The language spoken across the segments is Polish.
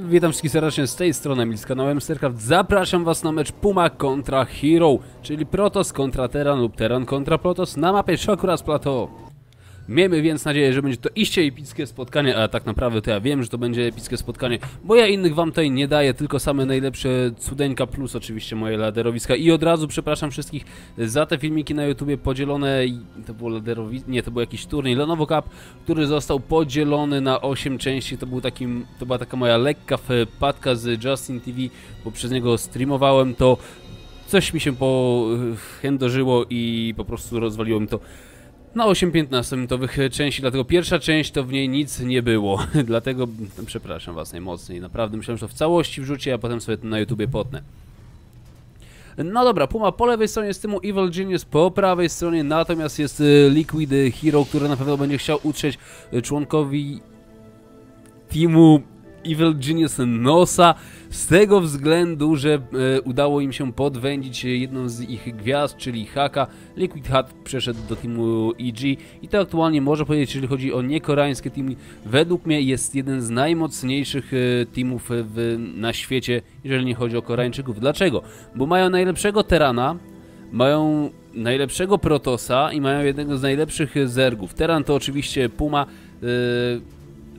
Witam wszystkich serdecznie z tej strony Emil z kanałem StarCraft. Zapraszam was na mecz Puma kontra Hero, czyli Protoss kontra Terran lub Terran kontra Protoss na mapie Chakras Plateau. Miejmy więc nadzieję, że będzie to iście epickie spotkanie, a tak naprawdę to ja wiem, że to będzie epickie spotkanie, bo ja innych wam tutaj nie daję, tylko same najlepsze cudeńka plus oczywiście moje laderowiska. I od razu przepraszam wszystkich za te filmiki na YouTubie podzielone, to było laderowisko, nie, to był jakiś turniej Lenovo Cup, który został podzielony na 8 części, to był takim, to była taka moja lekka wpadka z Justin TV, bo przez niego streamowałem to, coś mi się pochędożyło i po prostu rozwaliło mi to na 8-15 minutowych części, dlatego pierwsza część to w niej nic nie było, dlatego przepraszam was najmocniej, naprawdę myślałem, że to w całości wrzucię, a potem sobie to na YouTubie potnę. No dobra, Puma po lewej stronie jest Tymu Evil Genius, po prawej stronie natomiast jest y, Liquid Hero, który na pewno będzie chciał utrzeć y, członkowi teamu Evil Genius nosa z tego względu, że e, udało im się podwędzić jedną z ich gwiazd, czyli Haka. Liquid Hat przeszedł do teamu EG i to aktualnie można powiedzieć, jeżeli chodzi o niekoreańskie teamy, według mnie jest jeden z najmocniejszych e, teamów w, na świecie, jeżeli nie chodzi o Koreańczyków. Dlaczego? Bo mają najlepszego Terana, mają najlepszego Protosa i mają jednego z najlepszych Zergów. Teran to oczywiście Puma, yy,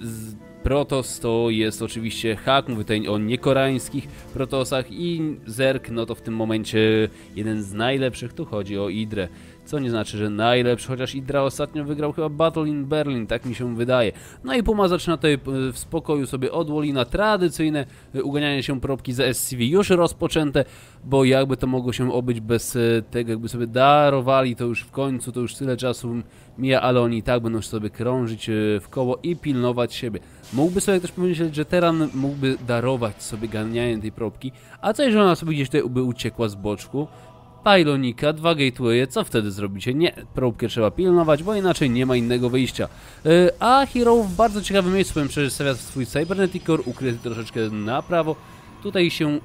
z, Protos to jest oczywiście hak, mówię tutaj o niekoreańskich Protosach i Zerk, no to w tym momencie jeden z najlepszych, tu chodzi o Idrę. Co nie znaczy, że najlepszy, chociaż Idra ostatnio wygrał chyba Battle in Berlin, tak mi się wydaje. No i Puma zaczyna tutaj e, w spokoju sobie od Wolina tradycyjne e, uganianie się probki za SCV już rozpoczęte, bo jakby to mogło się obyć bez e, tego, jakby sobie darowali to już w końcu, to już tyle czasu mija, ale oni i tak będą sobie krążyć w koło i pilnować siebie. Mógłby sobie też pomyśleć, że Teran mógłby darować sobie ganianie tej probki, a co jeżeli ona sobie gdzieś tutaj by uciekła z boczku? Pylonika, dwa gatewaye, co wtedy zrobicie? Nie, probkę trzeba pilnować, bo inaczej nie ma innego wyjścia. Yy, a Hero w bardzo ciekawym miejscu, powiem szczerze, stawia swój Cybernetic Core, ukryty troszeczkę na prawo. Tutaj się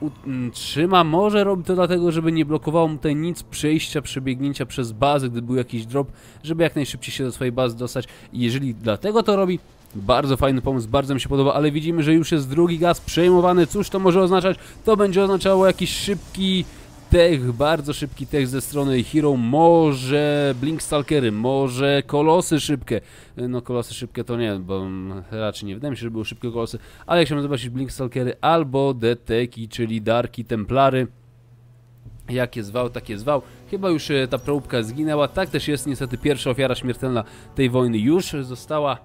trzyma, może robi to dlatego, żeby nie blokowało mu tutaj nic przejścia, przebiegnięcia przez bazę, gdy był jakiś drop, żeby jak najszybciej się do swojej bazy dostać. I jeżeli dlatego to robi, bardzo fajny pomysł, bardzo mi się podoba, ale widzimy, że już jest drugi gaz przejmowany. Cóż to może oznaczać? To będzie oznaczało jakiś szybki tech, bardzo szybki tech ze strony Hero, może Blink Stalkery, może kolosy szybkie. No kolosy szybkie to nie, bo raczej nie wydaje mi się, że były szybkie kolosy, ale chciałbym zobaczyć Blink Stalkery albo Deteki, czyli Darki Templary. Jak jest zwał, tak jest zwał. Chyba już e, ta próbka zginęła. Tak też jest niestety pierwsza ofiara śmiertelna tej wojny już została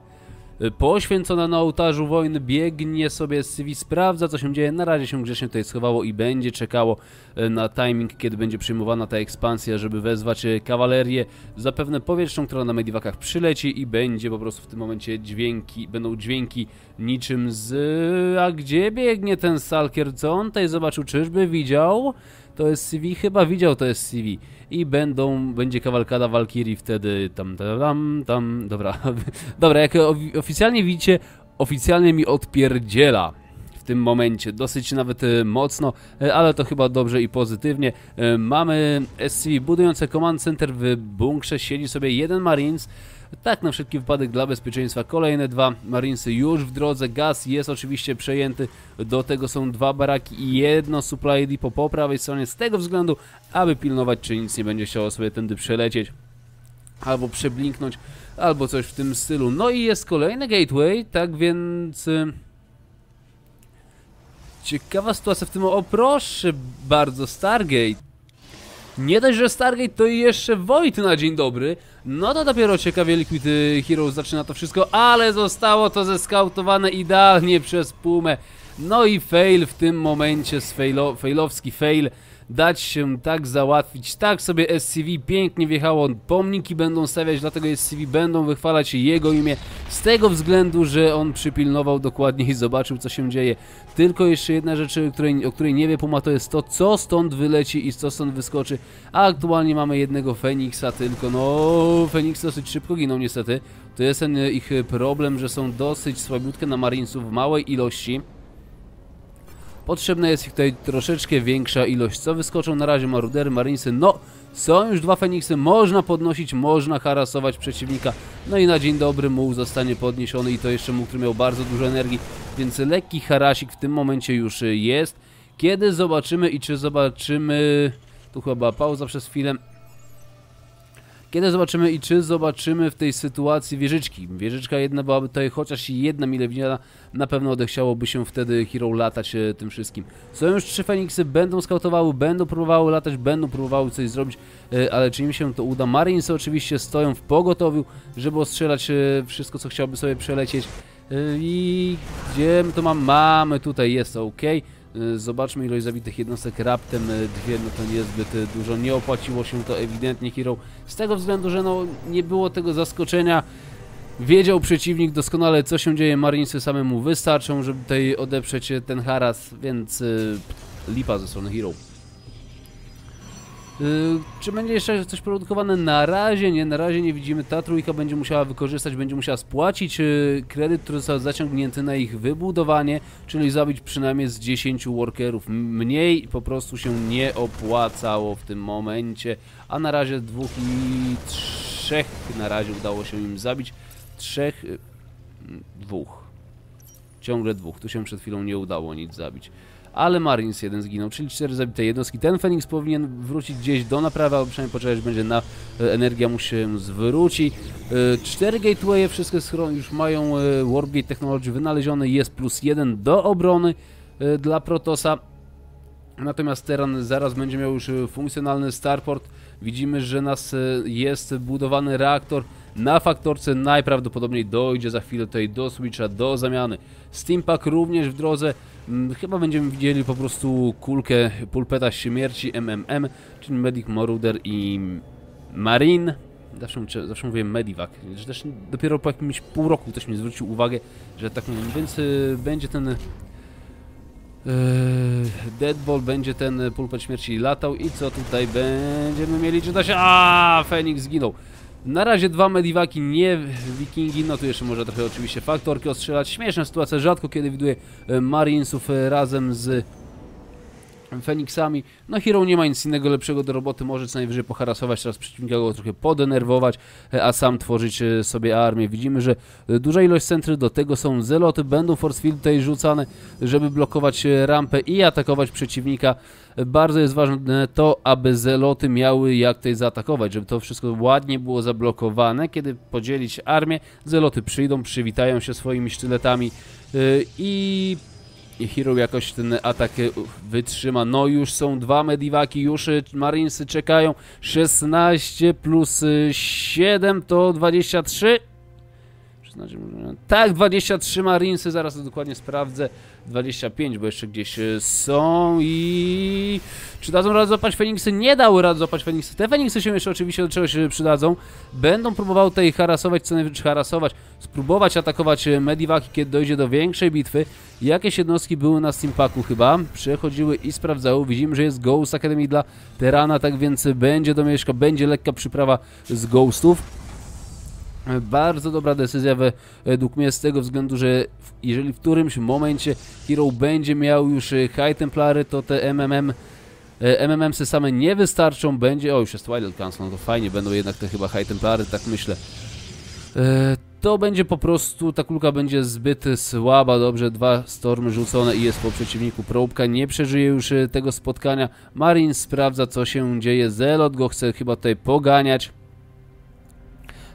poświęcona na ołtarzu wojny, biegnie sobie z CV, sprawdza co się dzieje, na razie się grzecznie tutaj schowało i będzie czekało e, na timing, kiedy będzie przyjmowana ta ekspansja, żeby wezwać e, kawalerię, zapewne powietrzną, która na Mediwakach przyleci i będzie po prostu w tym momencie dźwięki, będą dźwięki niczym z... a gdzie biegnie ten Stalker, co on tutaj zobaczył, czyżby widział? To jest CV? Chyba widział to jest CV i będą, będzie kawalkada Valkyrie wtedy tam, tam, tam, dobra, dobra, jak oficjalnie widzicie, oficjalnie mi odpierdziela w tym momencie, dosyć nawet e, mocno, e, ale to chyba dobrze i pozytywnie. E, mamy SCV budujące command center. W bunkrze, siedzi sobie jeden Marines, tak, na wszelki wypadek dla bezpieczeństwa kolejne dwa Marinesy już w drodze. Gaz jest oczywiście przejęty. Do tego są dwa baraki i jedno supply depot po prawej stronie z tego względu, aby pilnować, czy nic nie będzie chciało sobie tędy przelecieć albo przeblinknąć, albo coś w tym stylu. No i jest kolejny gateway, tak więc... Y, ciekawa sytuacja w tym... O proszę bardzo, Stargate. Nie dość, że Stargate to jeszcze Void na dzień dobry. No to dopiero ciekawie Liquid Heroes zaczyna to wszystko, ale zostało to zeskautowane idealnie przez Pumę. No i fail w tym momencie, failo, failowski fail dać się tak załatwić. Tak sobie SCV pięknie wjechało, pomniki będą stawiać, dlatego SCV będą wychwalać jego imię z tego względu, że on przypilnował dokładnie i zobaczył co się dzieje. Tylko jeszcze jedna rzecz, o której, o której nie wie Puma, to jest to, co stąd wyleci i co stąd wyskoczy. A aktualnie mamy jednego Feniksa tylko, no Feniks dosyć szybko giną niestety. To jest ten ich problem, że są dosyć słabiutkie na Marinesów w małej ilości. Potrzebna jest ich tutaj troszeczkę większa ilość. Co wyskoczą na razie marudery, marinesy? No, są już dwa Feniksy, można podnosić, można harasować przeciwnika. No i na dzień dobry muł zostanie podniesiony i to jeszcze muł, który miał bardzo dużo energii. więc lekki harasik w tym momencie już jest. Kiedy zobaczymy i czy zobaczymy... Tu chyba pauza przez chwilę. Kiedy zobaczymy i czy zobaczymy w tej sytuacji wieżyczki. Wieżyczka jedna byłaby tutaj chociaż jedna mile widziana, na pewno odechciałoby się wtedy Hero latać e, tym wszystkim. Są już trzy Feniksy, będą skautowały, będą próbowały latać, będą próbowały coś zrobić, e, ale czy im się to uda? Marines oczywiście stoją w pogotowiu, żeby ostrzelać e, wszystko, co chciałby sobie przelecieć. I gdzie to mam? Mamy tutaj, jest ok. Y, Zobaczmy ilość zabitych jednostek raptem y, dwie, no to niezbyt y, dużo. Nie opłaciło się to ewidentnie Hero. Z tego względu, że no nie było tego zaskoczenia. Wiedział przeciwnik doskonale co się dzieje, Marinesy samemu wystarczą, żeby tutaj odeprzeć ten haras, więc lipa ze strony Hero. Y, czy będzie jeszcze coś produkowane? Na razie nie, na razie nie widzimy. Ta trójka będzie musiała wykorzystać, będzie musiała spłacić y, kredyt, który został zaciągnięty na ich wybudowanie, czyli zabić przynajmniej z 10 workerów. Mniej po prostu się nie opłacało w tym momencie, a na razie dwóch i trzech na razie udało się im zabić. Trzech, y, dwóch. Ciągle dwóch. Tu się przed chwilą nie udało nic zabić ale Marines jeden zginął, czyli cztery zabite jednostki. Ten Fenix powinien wrócić gdzieś do naprawy, albo przynajmniej poczekać będzie na e, energia mu się zwróci. E, Cztery gatewaye, wszystkie już mają e, Warpgate Technology wynalezione, jest plus jeden do obrony dla Protosa. Natomiast Terran zaraz będzie miał już funkcjonalny starport. Widzimy, że nas jest budowany reaktor na faktorce. Najprawdopodobniej dojdzie za chwilę tutaj do switcha, do zamiany. Steampack również w drodze. Mm, Chyba będziemy widzieli po prostu kulkę pulpeta śmierci MMM, czyli Medic Moruder i Marine. Zawsze, zawsze mówię Medivac, że też dopiero po jakimś pół roku ktoś mi zwrócił uwagę, że tak mówię, więc y, będzie ten Eee, Deadball będzie ten pulpet śmierci latał i co tutaj będziemy mieli? Czy da się? A, Fenix zginął. Na razie dwa medivaki, nie wikingi, no tu jeszcze może trochę oczywiście faktorki ostrzelać. Śmieszna sytuacja, rzadko kiedy widuję e, Marinesów e, razem z Feniksami. No Hero nie ma nic innego lepszego do roboty, może co najwyżej poharasować teraz przeciwnika, go trochę podenerwować, e, a sam tworzyć e, sobie armię. Widzimy, że e, duża ilość centry, do tego są zeloty, będą force field tutaj rzucane, żeby blokować rampę i atakować przeciwnika. Bardzo jest ważne to, aby zeloty miały jak tutaj zaatakować, żeby to wszystko ładnie było zablokowane. Kiedy podzielić armię, zeloty przyjdą, przywitają się swoimi sztyletami i Hero jakoś ten atak e, wytrzyma. No już są dwa medivaki, już e, Marinesy czekają. 16 plus e, 7 to 23. 16, może- tak, 23 Marinesy, zaraz to dokładnie sprawdzę. 25, bo jeszcze gdzieś e, są i... Czy dadzą radę złapać Feniksy? Nie dały rady złapać Feniksy. Te Feniksy się jeszcze oczywiście do czegoś e, przydadzą. Będą próbowały tutaj harasować, co najwyżej harasować, spróbować atakować e, Medivaki, kiedy dojdzie do większej bitwy. Jakieś jednostki były na Steampaku chyba, przechodziły i sprawdzały. Widzimy, że jest Ghost Academy dla Terana, tak więc będzie do Mieszka, będzie lekka przyprawa z Ghostów. Bardzo dobra decyzja we- według mnie z tego względu, że jeżeli w którymś momencie Hero będzie miał już e, High Templary, to te MMM e, MMM-sy same nie wystarczą, będzie... O, już jest Twilight Council, no to fajnie, będą jednak te chyba High Templary, tak myślę. E, To będzie po prostu, ta kulka będzie zbyt słaba, dobrze, dwa stormy rzucone i jest po przeciwniku. Probka nie przeżyje już e, tego spotkania. Marin sprawdza, co się dzieje. Zelot go chce chyba tutaj poganiać.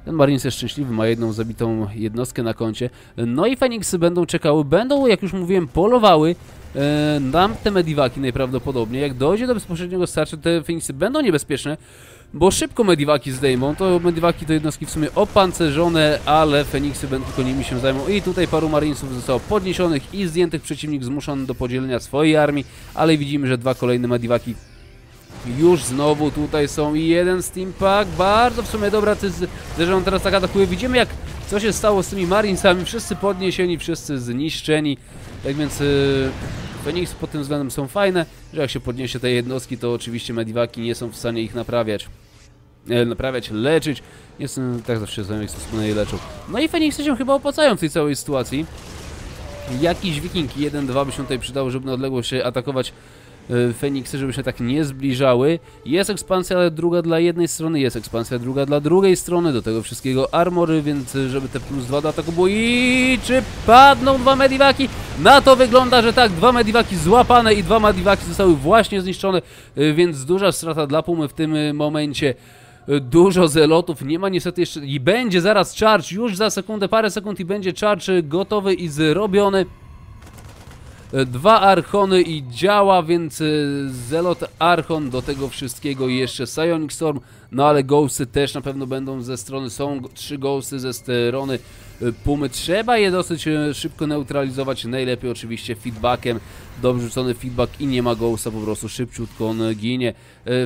Ten Marines jest szczęśliwy, ma jedną zabitą jednostkę na koncie. No i Feniksy będą czekały, będą, jak już mówiłem, polowały e, na te medivaki najprawdopodobniej. Jak dojdzie do bezpośredniego starcia, te Feniksy będą niebezpieczne, bo szybko medivaki zdejmą. To medivaki to jednostki w sumie opancerzone, ale Feniksy będą tylko nimi się zajmą. I tutaj paru Marinesów zostało podniesionych i zdjętych. Przeciwnik zmuszony do podzielenia swojej armii, ale widzimy, że dwa kolejne medivaki już znowu tutaj są i jeden steampack, bardzo w sumie dobra, że on teraz tak atakuje. Widzimy jak co się stało z tymi marinesami, wszyscy podniesieni, wszyscy zniszczeni. Tak więc yy, Phoenix pod tym względem są fajne, że jak się podniesie te jednostki, to oczywiście medivaki nie są w stanie ich naprawiać. E, naprawiać, leczyć. Jest, e, tak zawsze jak wspomnę, je leczą. No i Feniksy się chyba opłacają w tej całej sytuacji. Jakiś wiking 1-2 by się tutaj przydało, żeby na odległość atakować e, Feniksy, żeby się tak nie zbliżały. Jest ekspansja ale druga dla jednej strony, jest ekspansja druga dla drugiej strony, do tego wszystkiego armory, więc e, żeby te plus dwa do ataku było i czy padną dwa mediwaki? Na to wygląda, że tak, dwa mediwaki złapane i dwa mediwaki zostały właśnie zniszczone, e, więc duża strata dla Pumy w tym momencie. Dużo zelotów, nie ma niestety jeszcze i będzie zaraz charge, już za sekundę, parę sekund i będzie charge gotowy i zrobiony. Dwa Archony i działa, więc e, Zelot Archon do tego wszystkiego i jeszcze Psionic Storm, no ale Ghosty też na pewno będą ze strony, są trzy Ghosty ze strony e, Pumy, trzeba je dosyć e, szybko neutralizować, najlepiej oczywiście feedbackiem, dobrze rzucony feedback i nie ma Ghosta, po prostu szybciutko on ginie.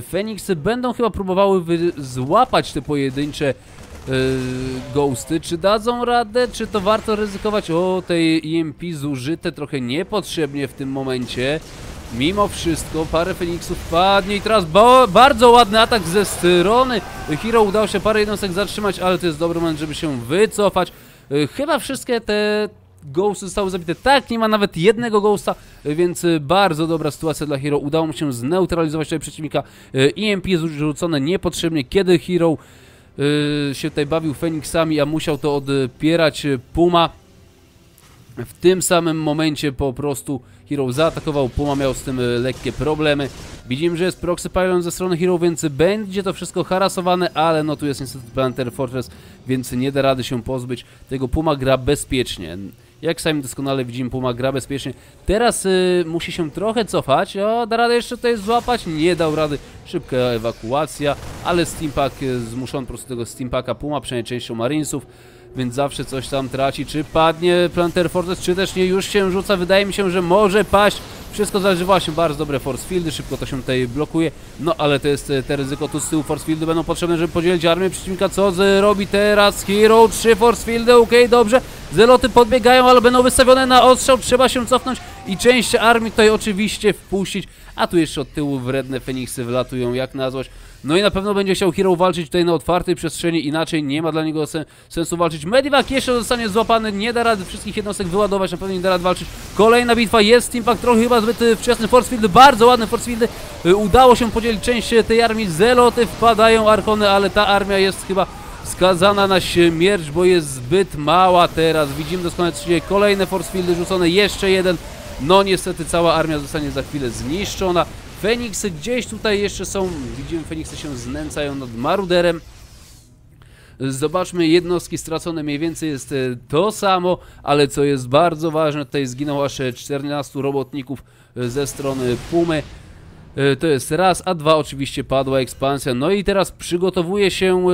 Feniksy będą chyba próbowały złapać te pojedyncze yy, ghosty. Czy dadzą radę? Czy to warto ryzykować? O, tej EMP zużyte trochę niepotrzebnie w tym momencie. Mimo wszystko parę Feniksów padnie i teraz ba bardzo ładny atak ze strony Hero udało się parę jednostek zatrzymać, ale to jest dobry moment, żeby się wycofać. Yy, Chyba wszystkie te Ghosty zostały zabite. Tak, nie ma nawet jednego Ghosta, y, więc y, bardzo dobra sytuacja dla Hero. Udało mu się zneutralizować tutaj przeciwnika. Y, EMP jest rzucone niepotrzebnie, kiedy Hero y, się tutaj bawił Feniksami, a musiał to odpierać y, Puma. W tym samym momencie po prostu Hero zaatakował Puma, miał z tym y, lekkie problemy. Widzimy, że jest Proxy Pylon ze strony Hero, więc będzie to wszystko harasowane, ale no tu jest niestety Planetary Fortress, więc nie da rady się pozbyć. Tego Puma gra bezpiecznie. Jak sami doskonale widzimy, Puma gra bezpiecznie. Teraz y, musi się trochę cofać. O, da radę jeszcze tutaj złapać? Nie dał rady. Szybka ewakuacja, ale Steampack y, zmuszony po prostu tego Steampacka Puma, przynajmniej częścią Marinesów więc zawsze coś tam traci. Czy padnie Planter Fortress, czy też nie, już się rzuca. Wydaje mi się, że może paść. Wszystko zależy właśnie, bardzo dobre force fieldy, szybko to się tutaj blokuje. No ale to jest e, te ryzyko, tu z tyłu force fieldy będą potrzebne, żeby podzielić armię przeciwnika. Co zrobi teraz Hero? Trzy force fieldy, okej, dobrze. Zeloty podbiegają, ale będą wystawione na ostrzał, trzeba się cofnąć i część armii tutaj oczywiście wpuścić. A tu jeszcze od tyłu wredne Feniksy wlatują jak na złość. No i na pewno będzie chciał Hero walczyć tutaj na otwartej przestrzeni, inaczej nie ma dla niego sen sensu walczyć. Medivac jeszcze zostanie złapany, nie da rady wszystkich jednostek wyładować, na pewno nie da rady walczyć. Kolejna bitwa, jest Impact, trochę chyba zbyt y, wczesny force field, bardzo ładne force fieldy. Y, Udało się podzielić część y, tej armii, zeloty wpadają, Arkony, ale ta armia jest chyba skazana na śmierć, bo jest zbyt mała teraz. Widzimy doskonale, dzieje. Kolejne force fieldy rzucone, jeszcze jeden. No niestety cała armia zostanie za chwilę zniszczona. Feniksy gdzieś tutaj jeszcze są. Widzimy, Feniksy się znęcają nad Maruderem. Zobaczmy, jednostki stracone mniej więcej jest e, to samo, ale co jest bardzo ważne, tutaj zginęło aż e, 14 robotników e, ze strony Pumy. E, To jest raz, a dwa oczywiście padła ekspansja. No i teraz przygotowuje się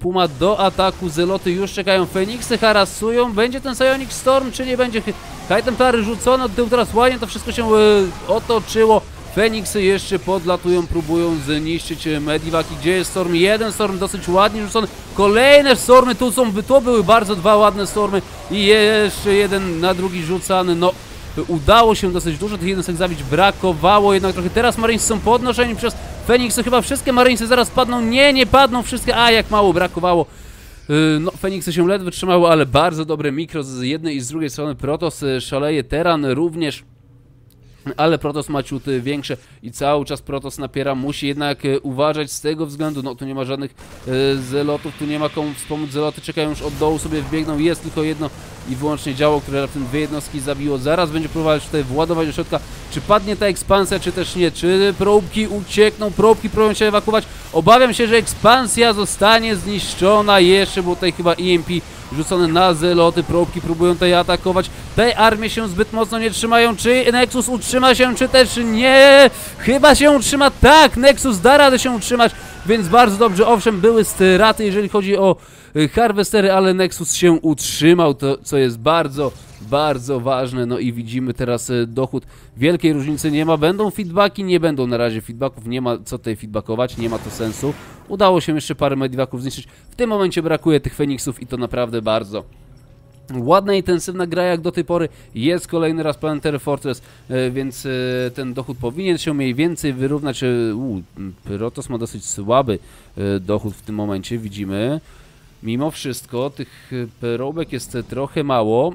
Puma do ataku. Zeloty już czekają. Feniksy harasują. Będzie ten Psionic Storm, czy nie będzie? High Templary rzucono od tyłu. Teraz ładnie to wszystko się otoczyło. Feniksy jeszcze podlatują, próbują zniszczyć e, Medivaki. Gdzie jest Storm? Jeden Storm dosyć ładnie rzucony. Kolejne Stormy, tu są, to były bardzo dwa ładne Stormy. I jeszcze jeden na drugi rzucany. No, Udało się dosyć dużo tych jednostek zabić, brakowało jednak trochę. Teraz Marines są podnoszeni przez Feniksy, chyba wszystkie Marinesy zaraz padną. Nie, nie padną wszystkie, a jak mało brakowało. Yy, No, Feniksy się ledwo trzymały, ale bardzo dobre mikro z jednej i z drugiej strony. Protos y, szaleje, Teran również. Ale Protos ma ciuty większe i cały czas Protos napiera, musi jednak e, uważać z tego względu, no tu nie ma żadnych e, zelotów, tu nie ma komu wspomóc, zeloty czekają już od dołu, sobie wbiegną, jest tylko jedno i wyłącznie działo, które raptem dwie jednostki zabiło, zaraz będzie próbować tutaj władować do środka, czy padnie ta ekspansja, czy też nie, czy próbki uciekną, próbki próbują się ewakuować, obawiam się, że ekspansja zostanie zniszczona, jeszcze było tutaj chyba EMP rzucone na zeloty, próbki próbują tutaj atakować, te armie się zbyt mocno nie trzymają, czy Nexus utrzyma się, czy też nie, chyba się utrzyma, tak, Nexus da radę się utrzymać, więc bardzo dobrze, owszem, były straty, jeżeli chodzi o y, harvestery, ale Nexus się utrzymał, to co jest bardzo, bardzo ważne, no i widzimy teraz y, dochód, wielkiej różnicy. Nie ma, będą feedbacki, nie będą. Na razie feedbacków, nie ma co tutaj feedbackować, nie ma to sensu, udało się jeszcze parę medivaków zniszczyć, w tym momencie brakuje tych Feniksów i to naprawdę bardzo. Ładna, intensywna gra jak do tej pory. Jest kolejny raz Planetary Fortress, e, więc e, ten dochód powinien się mniej więcej wyrównać. E, U, Protoss ma dosyć słaby dochód w tym momencie, widzimy. Mimo wszystko tych perobek jest trochę mało.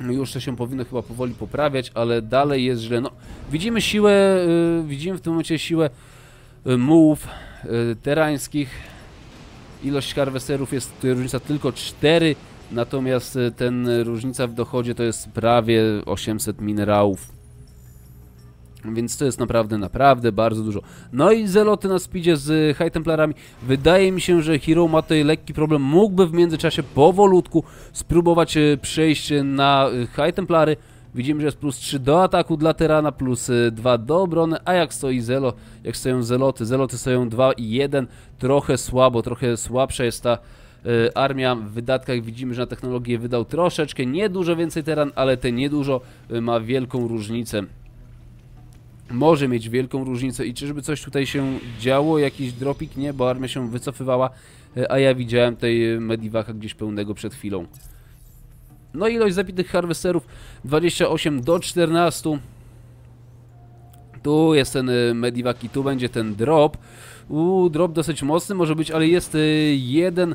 Już to się powinno chyba powoli poprawiać, ale dalej jest źle. No, widzimy siłę, widzimy w tym momencie siłę mułów terańskich. Ilość harwesterów jest różnica tylko 4, natomiast y, ten y, różnica w dochodzie to jest prawie 800 minerałów. Więc to jest naprawdę, naprawdę bardzo dużo. No i zeloty na speedzie z High Templarami. Wydaje mi się, że Hero ma tutaj lekki problem. Mógłby w międzyczasie powolutku spróbować przejść na High Templary. Widzimy, że jest plus 3 do ataku dla Terana, plus 2 do obrony, a jak stoi Zelo, jak stoją Zeloty, Zeloty stoją 2 i 1, trochę słabo, trochę słabsza jest ta armia. W wydatkach widzimy, że na technologię wydał troszeczkę, nie dużo więcej Teran, ale te niedużo e, ma wielką różnicę może mieć wielką różnicę i czyżby coś tutaj się działo, jakiś dropik, nie, bo armia się wycofywała, e, a ja widziałem tej Medivaka gdzieś pełnego przed chwilą. No ilość zabitych harvesterów 28 do 14. Tu jest ten e, Medivak i tu będzie ten drop. Uuu, drop dosyć mocny może być, ale jest e, jeden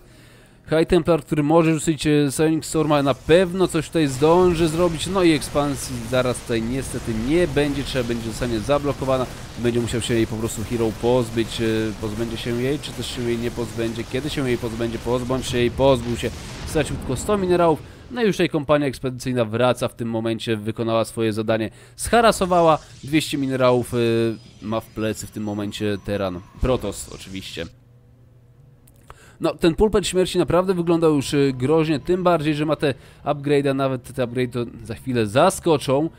High Templar, który może rzucić e, Sonic Storma, na pewno coś tutaj zdąży zrobić, no i ekspansji zaraz tutaj niestety nie będzie, trzeba będzie zostanie zablokowana, będzie musiał się jej po prostu Hero pozbyć, e, pozbędzie się jej, czy też się jej nie pozbędzie, kiedy się jej pozbędzie, pozbądź się jej, pozbył się, stracił tylko 100 minerałów, no i już tutaj kompania ekspedycyjna wraca w tym momencie, wykonała swoje zadanie, zharasowała 200 minerałów, e, ma w plecy w tym momencie Teran, Protos oczywiście. No, ten pulpet śmierci naprawdę wyglądał już y, groźnie, tym bardziej, że ma te upgrade, a nawet te upgrade to za chwilę zaskoczą.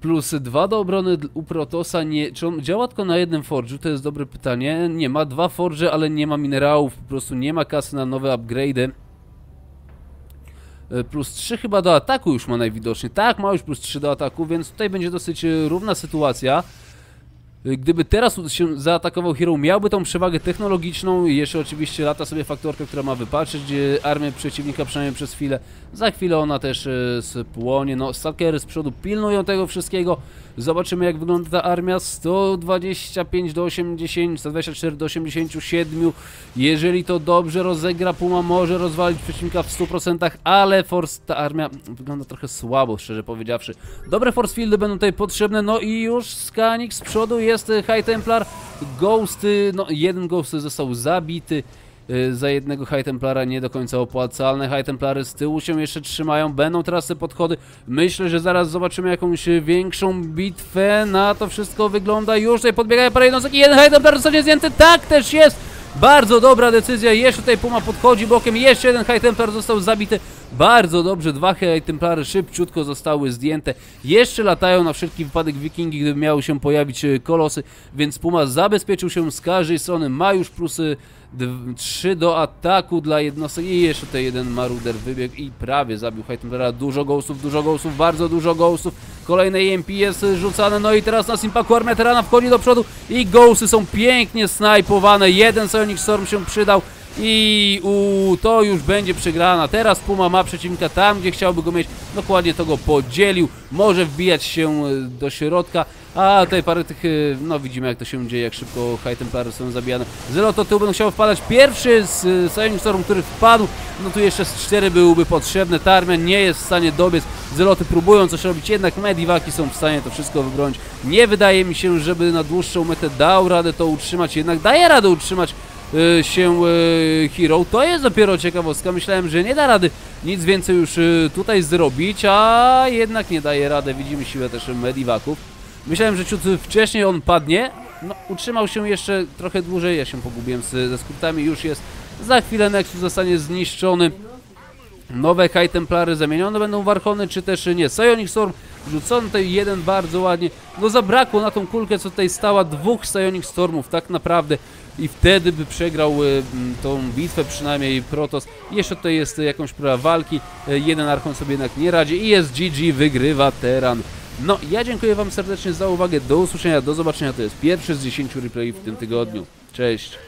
Plus dwa do obrony u Protosa, nie, czy on działa tylko na jednym forge'u, to jest dobre pytanie. Nie, ma dwa forge, ale nie ma minerałów, po prostu nie ma kasy na nowe upgrade'y. Y, plus 3 chyba do ataku już ma najwidoczniej. Tak, ma już plus 3 do ataku, więc tutaj będzie dosyć y, równa sytuacja. Gdyby teraz się zaatakował Hero, miałby tą przewagę technologiczną jeszcze oczywiście lata sobie faktorka, która ma wypatrzeć armię przeciwnika przynajmniej przez chwilę. Za chwilę ona też e, spłonie. No, stalkery z przodu pilnują tego wszystkiego. Zobaczymy jak wygląda ta armia. 125 do 80, 124 do 87. Jeżeli to dobrze rozegra, Puma może rozwalić przeciwnika w 100%, ale Force, ta armia wygląda trochę słabo, szczerze powiedziawszy. Dobre force fieldy będą tutaj potrzebne, no i już Skanik z przodu jest High Templar. Ghosty, no jeden Ghost został zabity. Y, za jednego High Templara nie do końca opłacalne. High Templary z tyłu się jeszcze trzymają, będą teraz te podchody. Myślę, że zaraz zobaczymy jakąś większą bitwę. Na to wszystko wygląda. Już tutaj podbiegają parę jednostek i jeden High Templar zostanie zdjęty. Tak też jest! Bardzo dobra decyzja, jeszcze tutaj Puma podchodzi bokiem, jeszcze jeden High Templar został zabity. Bardzo dobrze, dwa High Templary szybciutko zostały zdjęte. Jeszcze latają na wszelki wypadek Wikingi, gdyby miały się pojawić y, kolosy, więc Puma zabezpieczył się z każdej strony, ma już plusy 3 do ataku dla jednostek i jeszcze tutaj jeden maruder wybiegł i prawie zabił Heitemplera. Dużo ghostów, dużo ghostów, bardzo dużo ghostów. Kolejne EMP jest rzucane, no i teraz na Simpaku armia Terana wchodzi do przodu i ghosty są pięknie snajpowane. Jeden Sonic Storm się przydał. I u, to już będzie przegrana. Teraz Puma ma przeciwnika tam, gdzie chciałby go mieć. Dokładnie to go podzielił. Może wbijać się e, do środka. A tutaj parę tych, e, no widzimy jak to się dzieje, jak szybko High Templary są zabijane. Zero to tył będą chciał wpadać. Pierwszy z e, Silent Storm, który wpadł, no tu jeszcze z 4 byłyby potrzebne. Ta armia nie jest w stanie dobiec. Zeloty próbują coś robić, jednak Medivaki są w stanie to wszystko wybronić. Nie wydaje mi się, żeby na dłuższą metę dał radę to utrzymać, jednak daje radę utrzymać się y, Hero. To jest dopiero ciekawostka. Myślałem, że nie da rady nic więcej już y, tutaj zrobić, a jednak nie daje rady. Widzimy siłę też Medivaków. Myślałem, że ciut wcześniej on padnie. No, utrzymał się jeszcze trochę dłużej. Ja się pogubiłem z, ze skrótami. Już jest. Za chwilę Nexus zostanie zniszczony. Nowe High Templary zamienione będą w Archony, czy też nie. Psionic Storm rzucony tutaj jeden bardzo ładnie. No zabrakło na tą kulkę, co tutaj stała, dwóch Psionic Stormów tak naprawdę. I wtedy by przegrał y, tą bitwę przynajmniej Protos. Jeszcze tutaj jest jakąś próba walki. Y, jeden Archon sobie jednak nie radzi i jest GG, wygrywa Teran. No, ja dziękuję Wam serdecznie za uwagę. Do usłyszenia, do zobaczenia. To jest pierwszy z 10 replayów w tym tygodniu. Cześć!